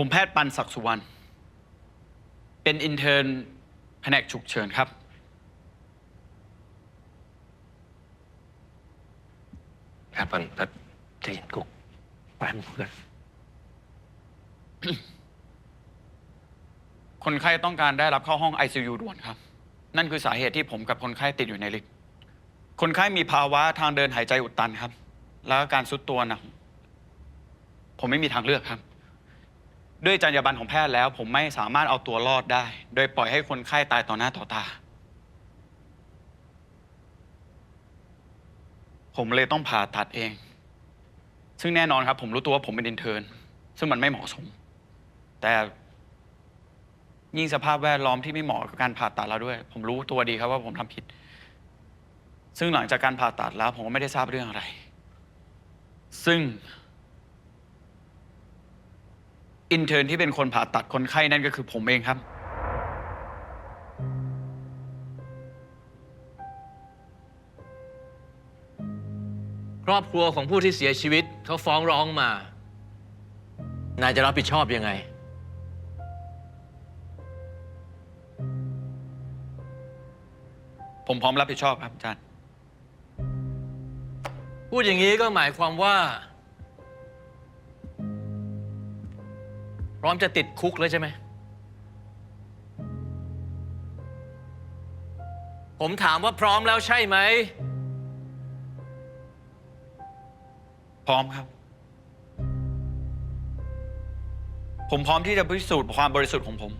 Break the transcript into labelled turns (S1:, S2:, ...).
S1: ผมแพทย์ปันศักดิ์สุวรรณ เป็นอินเทอร์นแผนกฉุกเฉินครับ
S2: แพทย์ปันแพทย์ใจเย็นกุ๊กแป๊บเพื่อน
S1: คนไข้ต้องการได้รับเข้าห้อง ICU ด่วนครับ นั่นคือสาเหตุที่ผมกับคนไข้ติดอยู่ในลิฟต์คนไข้มีภาวะทางเดินหายใจอุดตันครับ แล้วก็การซุดตัวหนักผมไม่มีทางเลือกครับ ด้วยจรรยาบรรณของแพทย์แล้ว ผมไม่สามารถเอาตัวรอดได้ โดยปล่อยให้คนไข้ตายต่อหน้าต่อตา ผมเลยต้องผ่าตัดเอง ซึ่งแน่นอนครับ ผมรู้ตัวว่าผมเป็นอินเทอร์นซึ่งมันไม่เหมาะสม แต่ยิ่งสภาพแวดล้อมที่ไม่เหมาะกับการผ่าตัดแล้วด้วย ผมรู้ตัวดีครับว่าผมทำผิด ซึ่งหลังจากการผ่าตัดแล้ว ผมก็ไม่ได้ทราบเรื่องอะไร ซึ่ง อินเทอร์นที่เป็นคนผ่าตัดคนไข้นั่นก็คือผมเองครับ
S3: ครอบครัวของผู้ที่เสียชีวิตเขาฟ้องร้องมา นายจะรับผิดชอบยังไง
S1: ผมพร้อมรับผิดชอบครับอาจารย์
S3: พูดอย่างนี้ก็หมายความว่า พร้อมจะติดคุกแล้วใช่ไหม ผมถามว่าพร้อมแล้วใช่ไหม
S1: พร้อมครับ ผมพร้อมที่จะพิสูจน์ความบริสุทธิ์ของผม